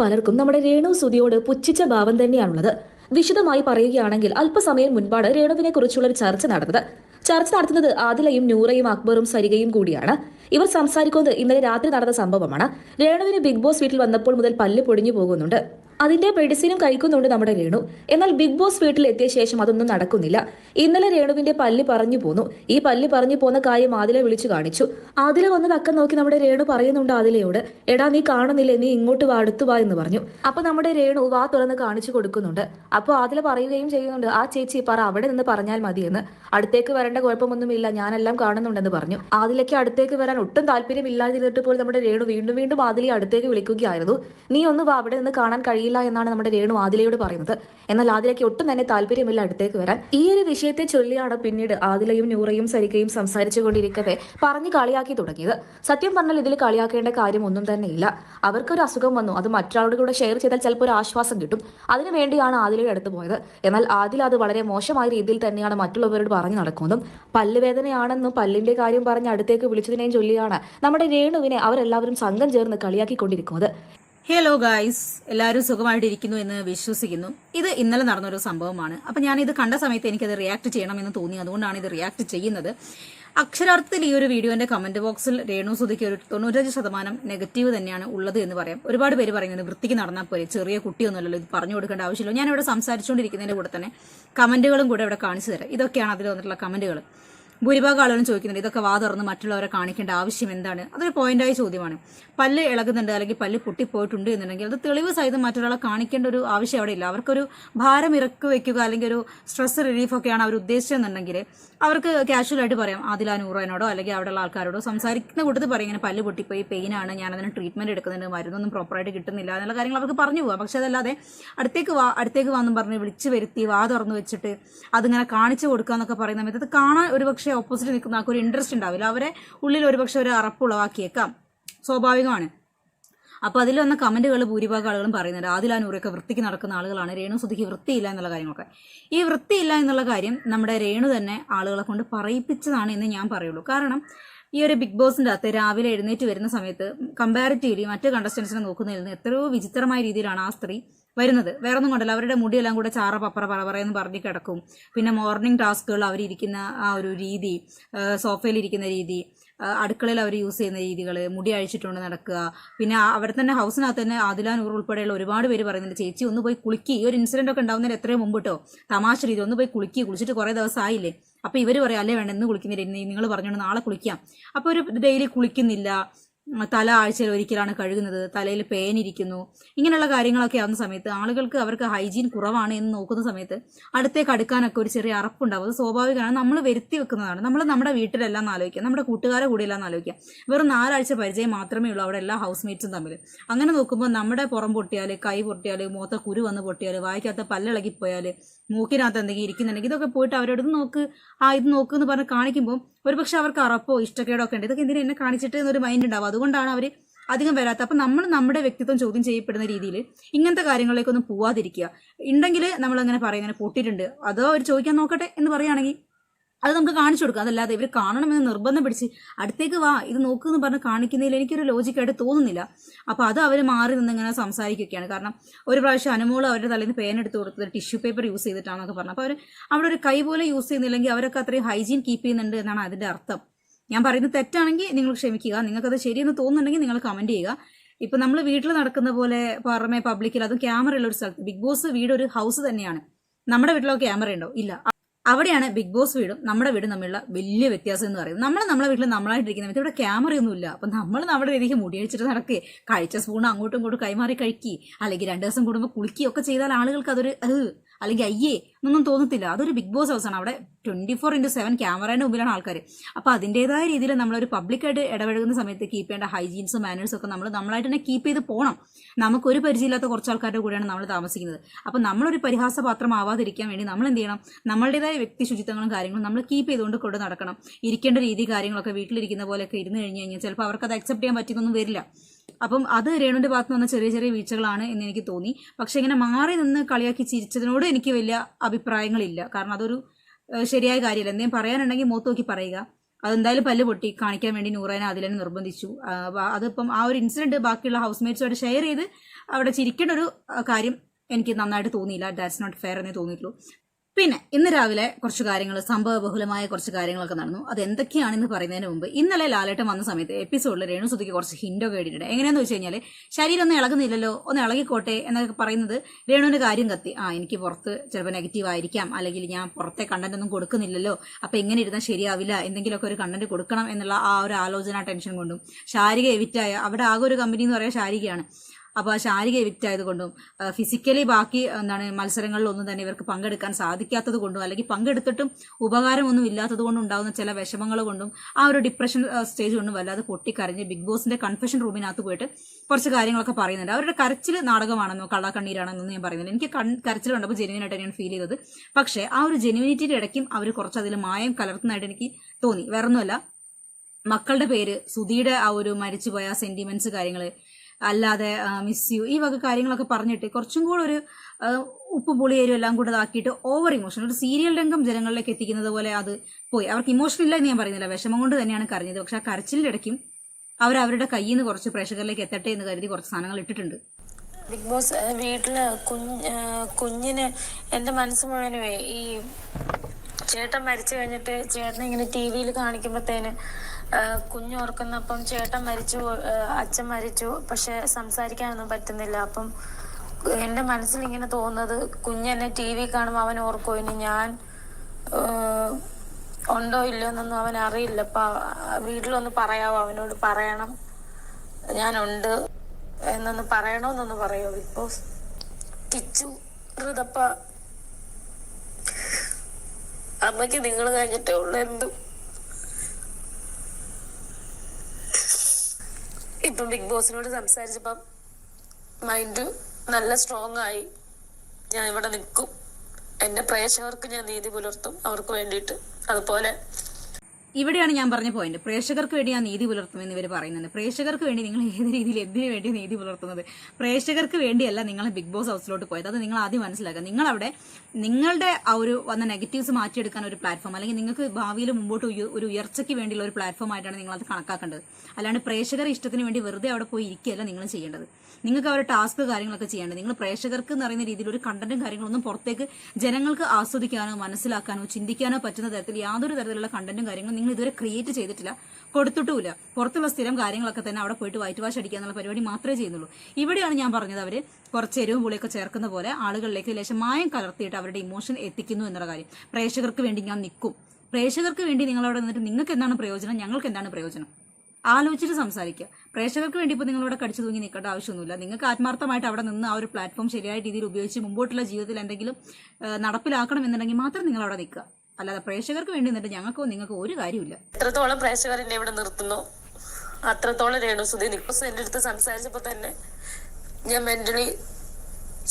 പലർക്കും നമ്മുടെ രേണു സുതിയോട് പുച്ഛിച്ച ഭാവം തന്നെയാണുള്ളത്. വിശദമായി പറയുകയാണെങ്കിൽ അല്പസമയം മുൻപാണ് രേണുവിനെ കുറിച്ചുള്ള ഒരു ചർച്ച നടന്നത്. ചർച്ച നടത്തുന്നത് ആദിലയും നൂറയും അക്ബറും സരികയും കൂടിയാണ്. ഇവർ സംസാരിക്കുന്നത് ഇന്നലെ രാത്രി നടന്ന സംഭവമാണ്. രേണുവിന് ബിഗ് ബോസ് വീട്ടിൽ വന്നപ്പോൾ മുതൽ പല്ല് പൊടിഞ്ഞു പോകുന്നുണ്ട്. അതിന്റെ മെഡിസിനും കഴിക്കുന്നുണ്ട് നമ്മുടെ രേണു. എന്നാൽ ബിഗ് ബോസ് വീട്ടിൽ എത്തിയ ശേഷം അതൊന്നും നടക്കുന്നില്ല. ഇന്നലെ രേണുവിന്റെ പല്ല് പറഞ്ഞു പോന്നു. ഈ പല്ല് പറഞ്ഞു പോന്ന കാര്യം ആദില വിളിച്ചു കാണിച്ചു. ആദില വന്ന് തക്കം നോക്കി നമ്മുടെ രേണു പറയുന്നുണ്ട് ആദിലയോട് എടാ നീ കാണുന്നില്ലേ? നീ ഇങ്ങോട്ട് വാ അടുത്തു വാ എന്ന് പറഞ്ഞു. അപ്പൊ നമ്മുടെ രേണു വാ തുറന്ന് കാണിച്ചു കൊടുക്കുന്നുണ്ട്. അപ്പോൾ ആദില പറയുകയും ചെയ്യുന്നുണ്ട് ആ ചേച്ചി പറ അവിടെ നിന്ന് പറഞ്ഞാൽ മതിയെന്ന്. അടുത്തേക്ക് വരേണ്ട കുഴപ്പമൊന്നുമില്ല. ഞാനെല്ലാം കാണുന്നുണ്ടെന്ന് പറഞ്ഞു. ആദിലയ്ക്ക് അടുത്തേക്ക് വരാൻ ഒട്ടും താല്പര്യമില്ലാതിരുന്നിട്ട് പോലും നമ്മുടെ രേണു വീണ്ടും വീണ്ടും ആദിലയെ അടുത്തേക്ക് വിളിക്കുകയായിരുന്നു. നീ ഒന്ന് വാ അവിടെ നിന്ന് കാണാൻ കഴിയില്ല എന്നാണ് നമ്മുടെ രേണു ആദിലയോട് പറയുന്നത്. എന്നാൽ ആദിലയ്ക്ക് ഒട്ടും തന്നെ താല്പര്യമില്ല അടുത്തേക്ക് വരാൻ. ഈ ഒരു വിഷയത്തെ ചൊല്ലിയാണ് പിന്നീട് ആദിലയും നൂറയും സരികയും സംസാരിച്ചു കൊണ്ടിരിക്കവേ പറഞ്ഞു കളിയാക്കി തുടങ്ങിയത്. സത്യം പറഞ്ഞാൽ ഇതിൽ കളിയാക്കേണ്ട കാര്യം ഒന്നും തന്നെ ഇല്ല. അവർക്കൊരു അസുഖം വന്നു. അത് മറ്റൊരാളുടെ കൂടെ ഷെയർ ചെയ്താൽ ചിലപ്പോൾ ഒരു ആശ്വാസം കിട്ടും. അതിനുവേണ്ടിയാണ് ആദിലയുടെ അടുത്ത് പോയത്. എന്നാൽ ആദില അത് വളരെ മോശമായ രീതിയിൽ തന്നെയാണ് മറ്റുള്ളവരോട് പറഞ്ഞു നടക്കുന്നതും. പല്ലുവേദനയാണെന്നും പല്ലിന്റെ കാര്യം പറഞ്ഞ് അടുത്തേക്ക് വിളിച്ചതിനെയും ചൊല്ലിയാണ് നമ്മുടെ രേണുവിനെ അവരെല്ലാവരും സംഘം ചേർന്ന് കളിയാക്കിക്കൊണ്ടിരിക്കുന്നത്. ഹലോ ഗായ്സ് എല്ലാവരും സുഖമായിട്ടിരിക്കുന്നു എന്ന് വിശ്വസിക്കുന്നു. ഇത് ഇന്നലെ നടന്നൊരു സംഭവമാണ്. അപ്പൊ ഞാൻ ഇത് കണ്ട സമയത്ത് എനിക്കത് റിയാക്ട് ചെയ്യണമെന്ന് തോന്നി. അതുകൊണ്ടാണ് ഇത് റിയാക്ട് ചെയ്യുന്നത്. അക്ഷരാർത്ഥത്തിൽ ഈ ഒരു വീഡിയോന്റെ കമന്റ് ബോക്സിൽ രേണു സുധിക്ക് ഒരു തൊണ്ണൂറ്റഞ്ച് ശതമാനം നെഗറ്റീവ് തന്നെയാണ് ഉള്ളത് എന്ന് പറയാം. ഒരുപാട് പേര് പറയുന്നത് വൃത്തിക്ക് നടന്നാൽ പോലെ ചെറിയ കുട്ടിയൊന്നുമല്ലല്ലോ ഇത് പറഞ്ഞു കൊടുക്കേണ്ട ആവശ്യമില്ല. ഞാൻ ഇവിടെ സംസാരിച്ചുകൊണ്ടിരിക്കുന്നതിന്റെ കൂടെ തന്നെ കമന്റുകളും കൂടെ ഇവിടെ കാണിച്ചു തരാം. ഇതൊക്കെയാണ് അതിൽ വന്നിട്ടുള്ള കമന്റുകൾ ഭൂരിഭാഗം ആളുകളും ചോദിക്കുന്നുണ്ട് ഇതൊക്കെ വാ തുറന്ന് മറ്റുള്ളവരെ കാണിക്കേണ്ട ആവശ്യം എന്താണ്? അതൊരു പോയിന്റായ ചോദ്യമാണ്. പല്ല് ഇളകുന്നുണ്ട് അല്ലെങ്കിൽ പല്ല് പൊട്ടിപ്പോയിട്ടുണ്ട് എന്നുണ്ടെങ്കിൽ അത് തെളിവ് സഹിതം മറ്റൊരാളെ കാണിക്കേണ്ട ഒരു ആവശ്യം അവിടെ ഇല്ല. അവർക്കൊരു ഭാരം ഇറക്കി വെക്കുക അല്ലെങ്കിൽ ഒരു സ്ട്രെസ് റിലീഫൊക്കെയാണ് അവർ ഉദ്ദേശിച്ചതെന്നുണ്ടെങ്കിൽ അവർക്ക് കാഷ്വലായിട്ട് പറയാം ആദില നൂറോനോടോ അല്ലെങ്കിൽ അവിടെയുള്ള ആൾക്കാരോടോ സംസാരിക്കുന്ന കൂട്ടത്തിൽ പറയും ഇങ്ങനെ പല്ല് പൊട്ടിപ്പോയി പെയിൻ ആണ് ഞാൻ അതിന് ട്രീറ്റ്മെന്റ് എടുക്കുന്നുണ്ട് മരുന്നൊന്നും പ്രോപ്പറായിട്ട് കിട്ടുന്നില്ല എന്നുള്ള കാര്യങ്ങൾ അവർക്ക് പറഞ്ഞു പോകാം പക്ഷെ അതല്ലാതെ അടുത്തേക്ക് വാ അടുത്തേക്ക് വാന്നും പറഞ്ഞ് വിളിച്ച് വരുത്തി വാ തുറന്നു വെച്ചിട്ട് അതിങ്ങനെ കാണിച്ചു കൊടുക്കുക എന്നൊക്കെ പറയുന്ന സമയത്ത് അത് കാണാൻ ഒരുപക്ഷെ ഓപ്പോസിറ്റ് നിൽക്കുന്ന ആൾക്ക് ഒരു ഇൻട്രസ്റ്റ് ഉണ്ടാവില്ല. അവരെ ഉള്ളിൽ ഒരുപക്ഷെ ഒരു അറപ്പ് ഉളവാക്കിയേക്കാം. സ്വാഭാവികമാണ്. അപ്പൊ അതിൽ വന്ന കമന്റുകൾ ഭൂരിഭാഗം ആളുകളും പറയുന്നുണ്ട്. ആദില വൃത്തിക്ക് നടക്കുന്ന ആളുകളാണ്. രേണു സുധിക്ക് വൃത്തിയില്ല എന്നുള്ള കാര്യങ്ങളൊക്കെ. ഈ വൃത്തിയില്ല എന്നുള്ള കാര്യം നമ്മുടെ രേണു തന്നെ ആളുകളെ കൊണ്ട് പറയിപ്പിച്ചതാണ് എന്ന് ഞാൻ പറയുള്ളൂ. കാരണം ഈ ഒരു ബിഗ് ബോസിന്റെ അകത്ത് രാവിലെ എഴുന്നേറ്റ് വരുന്ന സമയത്ത് കമ്പാരിറ്റീവ്ലി മറ്റ് കണ്ടസ്റ്റൻസിനെ നോക്കുന്നതിൽ നിന്ന് എത്രയോ വിചിത്രമായ രീതിയിലാണ് ആ സ്ത്രീ വരുന്നത്. വേറെ ഒന്നും കൊണ്ടല്ല. അവരുടെ മുടിയെല്ലാം കൂടെ ചാറ പപ്പറ പറ എന്ന് പറഞ്ഞ് കിടക്കും. പിന്നെ മോർണിംഗ് ടാസ്കുകൾ അവരിയ്ക്കുന്ന ആ ഒരു രീതി സോഫയിൽ ഇരിക്കുന്ന രീതി അടുക്കളയിൽ അവർ യൂസ് ചെയ്യുന്ന രീതികൾ മുടി അഴിച്ചിട്ടുണ്ട് നടക്കുക. പിന്നെ അവിടെ തന്നെ ഹൗസിനകത്ത് തന്നെ ആദിലാൻ ഊർ ഉൾപ്പെടെയുള്ള ഒരുപാട് പേര് പറയുന്നുണ്ട് ചേച്ചി ഒന്ന് പോയി കുളിക്കി. ഈ ഒരു ഇൻസിഡന്റ് ഒക്കെ ഉണ്ടാവുന്നതിന് എത്രയും മുമ്പ് കേട്ടോ തമാശ രീതി ഒന്ന് പോയി കുളിക്കി. കുളിച്ചിട്ട് കുറേ ദിവസം ആയില്ലേ? അപ്പോൾ ഇവർ പറയാം അല്ലേ വേണ്ട ഇന്ന് കുളിക്കുന്നില്ല. നിങ്ങൾ പറഞ്ഞോണ്ട് നാളെ കുളിക്കാം. അപ്പോൾ ഒരു ഡെയിലി കുളിക്കുന്നില്ല. തല ആഴ്ചയിൽ ഒരിക്കലാണ് കഴുകുന്നത് തലയിൽ പേനിരിക്കുന്നു ഇങ്ങനെയുള്ള കാര്യങ്ങളൊക്കെ ആവുന്ന സമയത്ത് ആളുകൾക്ക് അവർക്ക് ഹൈജീൻ കുറവാണ് എന്ന് നോക്കുന്ന സമയത്ത് അടുത്തേക്ക് അടുക്കാനൊക്കെ ഒരു ചെറിയ അറപ്പുണ്ടാവും. അത് സ്വാഭാവികമാണ്. നമ്മൾ വരുത്തി വെക്കുന്നതാണ്. നമ്മൾ നമ്മുടെ വീട്ടിലെല്ലാം ആലോചിക്കുക. നമ്മുടെ കൂട്ടുകാരെ കൂടെയെല്ലാം ആലോചിക്കുക. വെറും നാലാഴ്ച പരിചയം മാത്രമേ ഉള്ളൂ അവിടെ എല്ലാ ഹൗസ് മേറ്റ്സും തമ്മിൽ. അങ്ങനെ നോക്കുമ്പോൾ നമ്മുടെ പുറം പൊട്ടിയാൽ കൈ പൊട്ടിയാൽ മുഖത്തെ കുരു വന്ന് പൊട്ടിയാൽ വായിക്കാത്ത പല്ലിളകിപ്പോയാൽ മൂക്കിനകത്ത് എന്തെങ്കിലും ഇരിക്കുന്നുണ്ടെങ്കിൽ ഇതൊക്കെ പോയിട്ട് അവരോട് നോക്ക്. ആ ഇത് നോക്ക് എന്ന് പറഞ്ഞ് കാണിക്കുമ്പോൾ ഒരുപക്ഷെ അവർക്ക് അറപ്പോ ഇഷ്ടക്കേടോ ഒക്കെ ഉണ്ട്. ഇതൊക്കെ എന്തിനാ എന്നെ കാണിച്ചിട്ട് എന്നൊരു മൈൻഡ് ഉണ്ടാവും അതുകൊണ്ടാണ് അവർ അധികം വരാത്ത അപ്പം നമ്മൾ നമ്മുടെ വ്യക്തിത്വം ചോദ്യം ചെയ്യപ്പെടുന്ന രീതിയിൽ ഇങ്ങനത്തെ കാര്യങ്ങളിലേക്കൊന്നും പോവാതിരിക്കുക. ഉണ്ടെങ്കിൽ നമ്മൾ അങ്ങനെ പറയും അങ്ങനെ പൊട്ടിയിട്ടുണ്ട്. അതോ അവർ ചോദിക്കാൻ നോക്കട്ടെ എന്ന് പറയുകയാണെങ്കിൽ അത് നമുക്ക് കാണിച്ചു കൊടുക്കാം. അതല്ലാതെ ഇവർ കാണണമെന്ന് നിർബന്ധം പിടിച്ച് അടുത്തേക്ക് വാ ഇത് നോക്കുമെന്ന് പറഞ്ഞ് കാണിക്കുന്നതിൽ എനിക്കൊരു ലോജിക്കായിട്ട് തോന്നുന്നില്ല. അപ്പോൾ അത് അവർ മാറി നിന്നിങ്ങനെ സംസാരിക്കുകയാണ്. കാരണം ഒരു പ്രാവശ്യം അനുമോൾ അവരുടെ തലയിൽ നിന്ന് പേൻ എടുത്ത് കൊടുത്തത് ടിഷ്യൂ പേപ്പർ യൂസ് ചെയ്തിട്ടാണെന്നൊക്കെ പറഞ്ഞു. അപ്പോൾ അവർ അവിടെ ഒരു കൈ പോലെ യൂസ് ചെയ്യുന്നില്ലെങ്കിൽ അവരൊക്കെ അത്രയും ഹൈജീൻ കീപ്പ് ചെയ്യുന്നുണ്ട് എന്നാണ് അതിന്റെ അർത്ഥം. ഞാൻ പറയുന്നത് തെറ്റാണെങ്കിൽ നിങ്ങൾ ക്ഷമിക്കുക. നിങ്ങൾക്കത് ശരിയെന്ന് തോന്നുന്നുണ്ടെങ്കിൽ നിങ്ങൾ കമന്റ് ചെയ്യുക. ഇപ്പം നമ്മൾ വീട്ടിൽ നടക്കുന്ന പോലെ പുറമെ പബ്ലിക്കിൽ അതും ക്യാമറ ഉള്ള ഒരു സ്ഥലത്ത്. ബിഗ് ബോസ് വീട് ഒരു ഹൗസ് തന്നെയാണ്. നമ്മുടെ വീട്ടിലോ ക്യാമറ ഉണ്ടോ? ഇല്ല. അവിടെയാണ് ബിഗ് ബോസ് വീടും നമ്മുടെ വീടും തമ്മിലുള്ള വലിയ വ്യത്യാസം എന്ന് പറയുന്നത്. നമ്മൾ നമ്മുടെ വീട്ടിൽ നമ്മളായിട്ടിരിക്കുന്ന വ്യക്തി ഇവിടെ ക്യാമറയൊന്നുമില്ല അപ്പം നമ്മൾ നമ്മുടെ രീതിക്ക് മുടി അഴിച്ചിട്ട് നടക്കുക കഴിച്ച സ്പൂൺ അങ്ങോട്ടും ഇങ്ങോട്ടും കൈമാറി കഴിക്കുക അല്ലെങ്കിൽ രണ്ട് ദിവസം കൂടുമ്പോൾ കുളിക്കുകയൊക്കെ ചെയ്താൽ ആളുകൾക്ക് അതൊരു അല്ലെങ്കിൽ അയ്യേ എന്നൊന്നും തോന്നത്തില്ല. അതൊരു ബിഗ് ബോസ് ഹൗസ് ആണ് അവിടെ ട്വന്റി ഫോർ ഇന്റു സെവൻ ക്യാമറേന്റെ മുമ്പിലാണ് ആൾക്കാർ അപ്പോൾ അതിന്റെതായ രീതിയിൽ നമ്മളൊരു പബ്ലിക്കായിട്ട് ഇടപഴകുന്ന സമയത്ത് കീപ്പ് ചെയ്യേണ്ട ഹൈജീൻസും മാനേഴ്സും ഒക്കെ നമ്മൾ നമ്മളായിട്ട് തന്നെ കീപ്പ് ചെയ്ത് പോകണം നമുക്കൊരു പരിചയമില്ലാത്ത കുറച്ച് ആൾക്കാരുടെ കൂടെയാണ് നമ്മൾ താമസിക്കുന്നത്. അപ്പോൾ നമ്മളൊരു പരിഹാസപാത്രമാവാതിരിക്കാൻ വേണ്ടി നമ്മൾ എന്ത് ചെയ്യണം? നമ്മളുടേതായ വ്യക്തി ശുചിത്വങ്ങളും കാര്യങ്ങളും നമ്മൾ കീപ്പ് ചെയ്തുകൊണ്ട് കൊണ്ട് നടക്കണം. ഇരിക്കേണ്ട രീതി കാര്യങ്ങളൊക്കെ വീട്ടിലിരിക്കുന്ന പോലെയൊക്കെ ഇരുന്ന് കഴിഞ്ഞ് കഴിഞ്ഞാൽ ചിലപ്പോൾ അത് അക്സെപ്റ്റ് ചെയ്യാൻ പറ്റുന്നൊന്നും വരില്ല. അപ്പം അത് രേണുവിന്റെ ഭാഗത്ത് നിന്ന് ചെറിയ ചെറിയ വീഴ്ചകളാണ് എന്ന് എനിക്ക് തോന്നി. പക്ഷെ ഇങ്ങനെ മാറി നിന്ന് കളിയാക്കി ചിരിച്ചതിനോട് എനിക്ക് വലിയ അഭിപ്രായങ്ങളില്ല. കാരണം അതൊരു ശരിയായ കാര്യമല്ല. എന്തെങ്കിലും പറയാനുണ്ടെങ്കിൽ മുഖത്ത് നോക്കി പറയുക. അതെന്തായാലും പല്ല് പൊട്ടി കാണിക്കാൻ വേണ്ടി നൂറേനെ അതിലെ നിർബന്ധിച്ചു. ആ, വ- അതിപ്പം ആ ഒരു ഇൻസിഡന്റ് ബാക്കിയുള്ള ഹൗസ് മേറ്റ്സുമായിട്ട് ഷെയർ ചെയ്ത് അവിടെ ചിരിക്കേണ്ട ഒരു കാര്യം എനിക്ക് നന്നായിട്ട് തോന്നിയില്ല. ദാറ്റ്സ് നോട്ട് ഫെയർ എന്നേ തോന്നിയിട്ടുള്ളൂ. പിന്നെ ഇന്ന് രാവിലെ കുറച്ച് കാര്യങ്ങൾ സംഭവ ബഹുലമായ കുറച്ച് കാര്യങ്ങളൊക്കെ നടന്നു. അത് എന്തൊക്കെയാണെന്ന് പറയുന്നതിന് മുമ്പ് ഇന്നലെ ലാലേട്ടൻ വന്ന സമയത്ത് എപ്പിസോഡിൽ രേണുസുതിക്ക് കുറച്ച് ഹിൻഡൊക്കെ ഇട്ടിട്ടുണ്ട്. എങ്ങനെയാന്ന് വെച്ച് കഴിഞ്ഞാൽ ശരീരം ഒന്നും ഇളകുന്നില്ലല്ലോ ഒന്ന് ഇളകിക്കോട്ടെ എന്നൊക്കെ പറയുന്നത് രേണുവിന്റെ കാര്യം കത്തി. ആ എനിക്ക് പുറത്ത് ചിലപ്പോൾ നെഗറ്റീവ് ആയിരിക്കാം അല്ലെങ്കിൽ ഞാൻ പുറത്തെ കണ്ടന്റ് ഒന്നും കൊടുക്കുന്നില്ലല്ലോ അപ്പൊ എങ്ങനെ ഇരുന്നാൽ ശരിയാവില്ല എന്തെങ്കിലുമൊക്കെ ഒരു കണ്ടന്റ് കൊടുക്കണം എന്നുള്ള ആ ഒരു ആലോചന ടെൻഷൻ കൊണ്ടും. ശാരിക എവിറ്റായ അവിടെ ആകെ ഒരു കമ്പനി എന്ന് പറയുക ശാരികയാണ് അപ്പോൾ ആ ശാരീരിക എവിക്റ്റ് ആയതുകൊണ്ടും ഫിസിക്കലി ബാക്കി എന്താണ് മത്സരങ്ങളിലൊന്നും തന്നെ ഇവർക്ക് പങ്കെടുക്കാൻ സാധിക്കാത്തത് കൊണ്ടും അല്ലെങ്കിൽ പങ്കെടുത്തിട്ടും ഉപകാരമൊന്നും ഇല്ലാത്തത് കൊണ്ടും ഉണ്ടാകുന്ന ചില വിഷമങ്ങൾ കൊണ്ടും ആ ഒരു ഡിപ്രഷൻ സ്റ്റേജ് കൊണ്ടും വല്ലാതെ പൊട്ടിക്കരഞ്ഞ് ബിഗ് ബോസിന്റെ കൺഫെഷൻ റൂമിനകത്ത് പോയിട്ട് കുറച്ച് കാര്യങ്ങളൊക്കെ പറയുന്നുണ്ട്. അവരുടെ കരച്ചിൽ നാടകമാണെന്നോ കള്ളക്കണ്ണീരാണെന്നൊന്നും ഞാൻ പറയുന്നില്ല. എനിക്ക് കരച്ചിൽ കണ്ടപ്പോൾ ജെനുവിനായിട്ട് ഞാൻ ഫീൽ ചെയ്തത്. പക്ഷേ ആ ഒരു ജെനുവിനിറ്റിയുടെ ഇടയ്ക്കും അവർ കുറച്ച് അതിൽ മായം കലർത്തുന്നതായിട്ട് എനിക്ക് തോന്നി. വേറൊന്നുമല്ല മക്കളുടെ പേര് സുധിയുടെ ആ ഒരു മരിച്ചുപോയ സെന്റിമെന്റ്സ് കാര്യങ്ങൾ അല്ലാതെ മിസ് യു ഈ വക കാര്യങ്ങളൊക്കെ പറഞ്ഞിട്ട് കുറച്ചും കൂടെ ഒരു ഉപ്പ് പുളി പുളിയേരും എല്ലാം കൂടെ ഇതാക്കിയിട്ട് ഓവർ ഇമോഷൻ ഒരു സീരിയൽ രംഗം ജനങ്ങളിലേക്ക് എത്തിക്കുന്നത് പോലെ അത് പോയി. അവർക്ക് ഇമോഷൻ ഇല്ല എന്ന് ഞാൻ പറയുന്നില്ല. വിഷമം കൊണ്ട് തന്നെയാണ് കരഞ്ഞത്. പക്ഷെ ആ കരച്ചിലിന്റെ ഇടയ്ക്കും അവർ അവരുടെ കയ്യിൽ നിന്ന് കുറച്ച് പ്രേക്ഷകരിലേക്ക് എത്തട്ടെ എന്ന് കരുതി കുറച്ച് സാധനങ്ങൾ ഇട്ടിട്ടുണ്ട്. ബിഗ് ബോസ് വീട്ടിൽ കുഞ്ഞ് കുഞ്ഞിന് എന്റെ മനസ്സ് മുഴുവനുമേ ഈ ചേട്ടൻ മരിച്ചു കഴിഞ്ഞിട്ട് ചേട്ടനെ ഇങ്ങനെ ടി വിയിൽ കാണിക്കുമ്പോഴത്തേന് കുഞ്ഞ് ഓർക്കുന്നപ്പം ചേട്ടൻ മരിച്ചു അച്ഛൻ മരിച്ചു. പക്ഷെ സംസാരിക്കാനൊന്നും പറ്റുന്നില്ല. അപ്പം എന്റെ മനസ്സിൽ ഇങ്ങനെ തോന്നുന്നത് കുഞ്ഞെന്നെ ടി വി കാണുമ്പോൾ അവൻ ഓർക്കോ ഇനി ഞാൻ ഉണ്ടോ ഇല്ലയോ എന്നൊന്നും അവൻ അറിയില്ല. അപ്പൊ വീട്ടിലൊന്ന് പറയാവോ? അവനോട് പറയണം. ഞാനുണ്ട് എന്നൊന്ന് പറയണോന്നൊന്ന് പറയോ? ബിഗ് ബോസ് കിച്ചു ഋതപ്പ അമ്മയ്ക്ക് നിങ്ങൾ കഴിഞ്ഞിട്ടേ ഉള്ളു. എന്തും ഇപ്പം ബിഗ് ബോസിനോട് സംസാരിച്ചപ്പം മൈൻഡ് നല്ല സ്ട്രോങ് ആയി. ഞാൻ ഇവിടെ നിൽക്കും. എന്റെ പ്രേക്ഷകർക്ക് ഞാൻ നീതി പുലർത്തും. അവർക്ക് വേണ്ടിയിട്ട്. അതുപോലെ ഇവിടെയാണ് ഞാൻ പറഞ്ഞ പോയിന്റ് പ്രേക്ഷകർക്ക് വേണ്ടി ഞാൻ നീതി പുലർത്തുമെന്ന് ഇവർ പറയുന്നുണ്ട്. പ്രേക്ഷകർക്ക് വേണ്ടി നിങ്ങൾ ഏത് രീതിയിൽ എന്തിനു വേണ്ടി നീതി പുലർത്തുന്നത്? പ്രേക്ഷകർക്ക് വേണ്ടിയല്ല നിങ്ങൾ ബിഗ് ബോസ് ഹൗസിലോട്ട് പോയത്. അത് നിങ്ങൾ ആദ്യം മനസ്സിലാക്കുക. നിങ്ങളവിടെ നിങ്ങളുടെ ആ ഒരു വന്ന നെഗറ്റീവ്സ് മാറ്റിയെടുക്കാൻ ഒരു പ്ലാറ്റ്ഫോം അല്ലെങ്കിൽ നിങ്ങൾക്ക് ഭാവിയിൽ മുമ്പോട്ട് ഒരു ഉയർച്ചയ്ക്ക് വേണ്ടിയുള്ള ഒരു പ്ലാറ്റ്ഫോം ആയിട്ടാണ് നിങ്ങൾ അത് കണക്കാക്കേണ്ടത്. അല്ലാണ്ട് പ്രേക്ഷകർ ഇഷ്ടത്തിന് വേണ്ടി വെറുതെ അവിടെ പോയി ഇരിക്കുകയല്ല നിങ്ങൾ ചെയ്യേണ്ടത്. നിങ്ങൾക്ക് അവരുടെ ടാസ്ക് കാര്യങ്ങളൊക്കെ ചെയ്യേണ്ടത്. നിങ്ങൾ പ്രേക്ഷകർക്ക് എന്ന് പറയുന്ന രീതിയിൽ ഒരു കണ്ടന്റും കാര്യങ്ങളൊന്നും പുറത്തേക്ക് ജനങ്ങൾക്ക് ആസ്വദിക്കാനോ മനസ്സിലാക്കാനോ ചിന്തിക്കാനോ പറ്റുന്ന തരത്തിൽ യാതൊരു തരത്തിലുള്ള കണ്ടന്റും കാര്യങ്ങളും നിങ്ങൾ ഇതുവരെ ക്രിയേറ്റ് ചെയ്തിട്ടില്ല. കൊടുത്തിട്ടുമില്ല. പുറത്തുള്ള സ്ഥിരം കാര്യങ്ങളൊക്കെ തന്നെ അവിടെ പോയിട്ട് വൈറ്റ് വാഷ് അടിക്കുക എന്നുള്ള പരിപാടി മാത്രമേ ചെയ്യുന്നുള്ളൂ. ഇവിടെയാണ് ഞാൻ പറഞ്ഞത് അവർ കുറച്ച് എരിവും പുളിയൊക്കെ ചേർക്കുന്ന പോലെ ആളുകളിലേക്ക് ലേശം മായം കലർത്തിയിട്ട് അവരുടെ ഇമോഷൻ എത്തിക്കുന്നു എന്നുള്ള കാര്യം. പ്രേക്ഷകർക്ക് വേണ്ടി ഞാൻ നിൽക്കും. പ്രേക്ഷകർക്ക് വേണ്ടി നിങ്ങൾ അവിടെ നിന്നിട്ട് നിങ്ങൾക്ക് എന്താണ് പ്രയോജനം? ഞങ്ങൾക്ക് എന്താണ് പ്രയോജനം? ആലോചിച്ചിട്ട് സംസാരിക്കുക. പ്രേക്ഷകർക്ക് വേണ്ടി ഇപ്പോൾ നിങ്ങളിവിടെ കടിച്ചു തൂങ്ങി നിൽക്കേണ്ട ആവശ്യമൊന്നുമില്ല. നിങ്ങൾക്ക് ആത്മാർത്ഥമായിട്ട് അവിടെ നിന്ന് ആ ഒരു പ്ലാറ്റ്ഫോം ശരിയായ രീതിയിൽ ഉപയോഗിച്ച് മുമ്പോട്ടുള്ള ജീവിതത്തിൽ എന്തെങ്കിലും നടപ്പിലാക്കണം എന്നുണ്ടെങ്കിൽ മാത്രം നിങ്ങൾ അവിടെ നിൽക്കുക. അല്ലാതെ പ്രേക്ഷകർക്ക് വേണ്ടി നിന്നിട്ട് ഞങ്ങൾക്കോ നിങ്ങൾക്ക് ഒരു കാര്യമില്ല എത്രത്തോളം പ്രേക്ഷകർ എന്നെ ഇവിടെ നിർത്തുന്നു? അത്രത്തോളം രേണു സുധി നിൽക്കും എന്റെ അടുത്ത് സംസാരിച്ചപ്പോൾ തന്നെ ഞാൻ മെന്റലി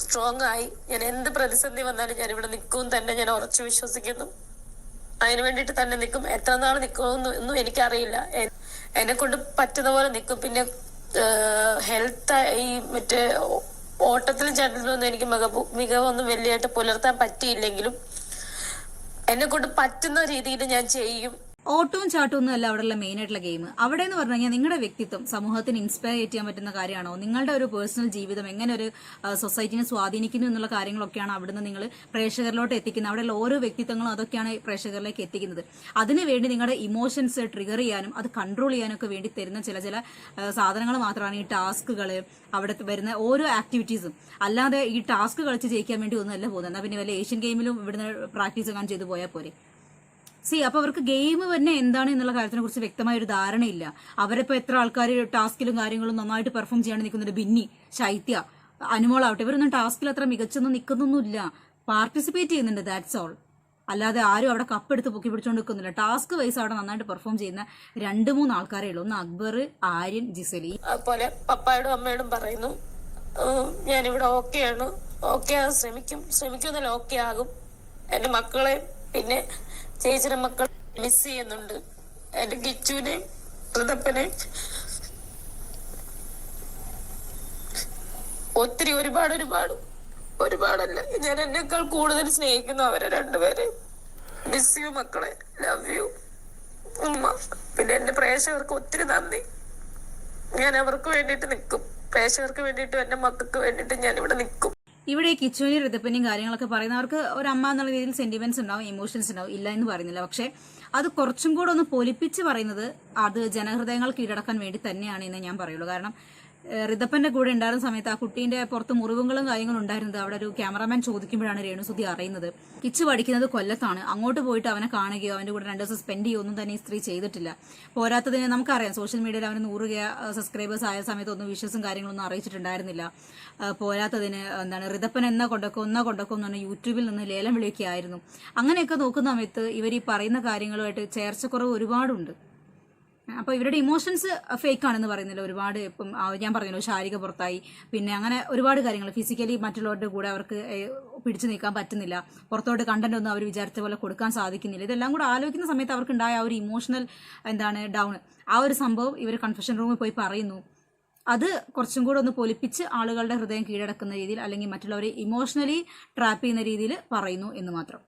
സ്ട്രോങ് ആയി. ഞാൻ എന്ത് പ്രതിസന്ധി വന്നാലും ഞാൻ ഇവിടെ നിൽക്കും തന്നെ ഞാൻ ഉറച്ചു വിശ്വസിക്കുന്നു. അതിന് വേണ്ടിയിട്ട് തന്നെ നിൽക്കും. എത്ര നാൾ നിൽക്കുമെന്ന് ഒന്നും എനിക്കറിയില്ല. എന്നെ കൊണ്ട് പറ്റുന്ന പോലെ നിൽക്കും. പിന്നെ ഹെൽത്ത് ഈ മറ്റേ ഓട്ടത്തിൽ ചാട്ടത്തിലൊന്നും എനിക്ക് മികവ് മികവൊന്നും വലിയായിട്ട് പുലർത്താൻ പറ്റിയില്ലെങ്കിലും എന്നെ കൊണ്ട് പറ്റുന്ന രീതിയിൽ ഞാൻ ചെയ്യും. ഓട്ടവും ചാട്ടവും ഒന്നും അല്ല അവിടെയുള്ള മെയിൻ ആയിട്ടുള്ള ഗെയിം അവിടെ എന്ന് പറഞ്ഞു കഴിഞ്ഞാൽ നിങ്ങളുടെ വ്യക്തിത്വം സമൂഹത്തിന് ഇൻസ്പയർ ചെയ്യാൻ പറ്റുന്ന കാര്യമാണോ? നിങ്ങളുടെ ഒരു പേഴ്സണൽ ജീവിതം എങ്ങനെ ഒരു സൊസൈറ്റിനെ സ്വാധീനിക്കുന്നു എന്നുള്ള കാര്യങ്ങളൊക്കെയാണ് അവിടുന്ന് നിങ്ങൾ പ്രേക്ഷകരിലോട്ട് എത്തിക്കുന്നത്. അവിടെയുള്ള ഓരോ വ്യക്തിത്വങ്ങളും അതൊക്കെയാണ് പ്രേക്ഷകരിലേക്ക് എത്തിക്കുന്നത്. അതിനുവേണ്ടി നിങ്ങളുടെ ഇമോഷൻസ് ട്രിഗർ ചെയ്യാനും അത് കൺട്രോൾ ചെയ്യാനും ഒക്കെ വേണ്ടി തരുന്ന ചില ചില സാധനങ്ങൾ മാത്രമാണ് ഈ ടാസ്കുകൾ അവിടെ വരുന്ന ഓരോ ആക്ടിവിറ്റീസും അല്ലാതെ ഈ ടാസ്ക് കളിച്ച് ജയിക്കാൻ വേണ്ടി ഒന്നുമല്ല പോകുന്നത്. എന്നാൽ പിന്നെ വല്ല ഏഷ്യൻ ഗെയിമിലും ഇവിടുന്ന് പ്രാക്ടീസ് എങ്ങാൻ ചെയ്തു പോയാൽ പോരെ. സി അപ്പൊ അവർക്ക് ഗെയിം തന്നെ എന്താണ് എന്നുള്ള കാര്യത്തിനെ കുറിച്ച് വ്യക്തമായ ഒരു ധാരണയില്ല. അവരിപ്പോ എത്ര ആൾക്കാർ ടാസ്കിലും കാര്യങ്ങളും നന്നായിട്ട് പെർഫോം ചെയ്യാൻ നിൽക്കുന്നുണ്ട്. ബിന്നി ശൈത്യ അനുമോളാവട്ടെ ഇവരൊന്നും ടാസ്കിൽ അത്ര മികച്ചൊന്നും നിൽക്കുന്നൊന്നുമില്ല. പാർട്ടിസിപ്പേറ്റ് ചെയ്യുന്നുണ്ട് ദാറ്റ്സ് ഓൾ അല്ലാതെ ആരും അവിടെ കപ്പെടുത്ത് പൊക്കി പിടിച്ചോണ്ട് നിൽക്കുന്നില്ല. ടാസ്ക് വൈസ് അവിടെ നന്നായിട്ട് പെർഫോം ചെയ്യുന്ന രണ്ട് മൂന്ന് ആൾക്കാരേ ഉള്ളൂ. ഒന്ന് അക്ബർ ആര്യൻ ജിസലി. അതുപോലെ പപ്പായോടും അമ്മയോടും പറയുന്നു ഞാനിവിടെ ഓക്കെയാണ് ഓക്കെ ആകാൻ ശ്രമിക്കും. ശ്രമിക്കുന്നില്ല ഓക്കെ ആകും. എന്റെ മക്കളെ പിന്നെ ചേച്ചിയുടെ മക്കൾ മിസ് ചെയ്യുന്നുണ്ട്. എന്റെ ഗിച്ചുവിനെ ഋതപ്പനെ ഒത്തിരി ഒരുപാട് ഒരുപാട് ഒരുപാടല്ല. ഞാൻ എന്നെക്കാൾ കൂടുതൽ സ്നേഹിക്കുന്നു അവരെ രണ്ടുപേരെ. മിസ് യു മക്കളെ. ലവ് യു ഉമ്മ. പിന്നെ എന്റെ പ്രേക്ഷകർക്ക് ഒത്തിരി നന്ദി. ഞാൻ അവർക്ക് വേണ്ടിയിട്ട് നിൽക്കും. പ്രേക്ഷകർക്ക് വേണ്ടിയിട്ടും എന്റെ മക്കൾക്ക് വേണ്ടിയിട്ടും ഞാൻ ഇവിടെ നിൽക്കും. ഇവിടെ ഈ കിച്ചുവിന്റെ ഋതപ്പനെയും കാര്യങ്ങളൊക്കെ പറയുന്നവർക്ക് ഒരു അമ്മ എന്നുള്ള രീതിയിൽ സെന്റിമെന്റ്സ് ഉണ്ടാവും ഇമോഷൻസ് ഉണ്ടാവും. ഇല്ല എന്ന് പറയുന്നില്ല. പക്ഷെ അത് കുറച്ചും കൂടെ ഒന്ന് പൊലിപ്പിച്ച് പറയുന്നത് അത് ജനഹൃദയങ്ങൾ കീഴടക്കാൻ വേണ്ടി തന്നെയാണ് എന്ന് ഞാൻ പറയുള്ളൂ. കാരണം ഏഹ്, ഋതപ്പന്റെ കൂടെ ഉണ്ടായിരുന്ന സമയത്ത് ആ കുട്ടീന്റെ പുറത്ത് മുറിവുകളും കാര്യങ്ങളും ഉണ്ടായിരുന്നത് അവിടെ ഒരു ക്യാമറാമാൻ ചോദിക്കുമ്പോഴാണ് രേണുസുതി അറിയുന്നത്. കിച്ച് പഠിക്കുന്നത് കൊല്ലത്താണ്. അങ്ങോട്ട് പോയിട്ട് അവനെ കാണുകയോ അവന്റെ കൂടെ രണ്ട് ദിവസം സ്പെൻഡ് ചെയ്യുകയോ ഒന്നും തന്നെ ഈ സ്ത്രീ ചെയ്തിട്ടില്ല. പോരാത്തതിന് നമുക്കറിയാം. സോഷ്യൽ മീഡിയയിൽ അവന് നൂറ് സബ്സ്ക്രൈബേഴ്സ് ആയ സമയത്ത് ഒന്നും വിഷസും കാര്യങ്ങളൊന്നും അറിയിച്ചിട്ടുണ്ടായിരുന്നില്ല. പോരാത്തതിന് എന്താണ് ഋതപ്പൻ എന്ന കൊണ്ടൊക്കെ ഒന്ന കൊണ്ടൊക്കെ എന്ന് പറഞ്ഞാൽ യൂട്യൂബിൽ നിന്ന് ലേലം വിളിക്കുകയായിരുന്നു അങ്ങനെയൊക്കെ നോക്കുന്ന സമയത്ത് ഇവർ ഈ പറയുന്ന കാര്യങ്ങളുമായിട്ട് ചേർച്ചക്കുറവ് ഒരുപാടുണ്ട്. അപ്പോൾ ഇവരുടെ ഇമോഷൻസ് ഫേക്ക് ആണെന്ന് പറയുന്നില്ല. ഒരുപാട് ഇപ്പം ഞാൻ പറഞ്ഞല്ലോ ശാരീരിക പുറത്തായി. പിന്നെ അങ്ങനെ ഒരുപാട് കാര്യങ്ങൾ. ഫിസിക്കലി മറ്റുള്ളവരുടെ കൂടെ അവർക്ക് പിടിച്ചു നിൽക്കാൻ പറ്റുന്നില്ല. പുറത്തോട്ട് കണ്ടന്റ് ഒന്നും അവർ വിചാരിച്ച പോലെ കൊടുക്കാൻ സാധിക്കുന്നില്ല. ഇതെല്ലാം കൂടെ ആലോചിക്കുന്ന സമയത്ത് അവർക്ക് ഉണ്ടായ ആ ഒരു ഇമോഷണൽ എന്താണ് ഡൗൺ ആ ഒരു സംഭവം ഇവർ കൺഫെഷൻ റൂമിൽ പോയി പറയുന്നു. അത് കുറച്ചും കൂടെ ഒന്ന് പൊലിപ്പിച്ച് ആളുകളുടെ ഹൃദയം കീഴടക്കുന്ന രീതിയിൽ അല്ലെങ്കിൽ മറ്റുള്ളവരെ ഇമോഷണലി ട്രാപ്പ് ചെയ്യുന്ന രീതിയിൽ പറയുന്നു എന്ന് മാത്രം.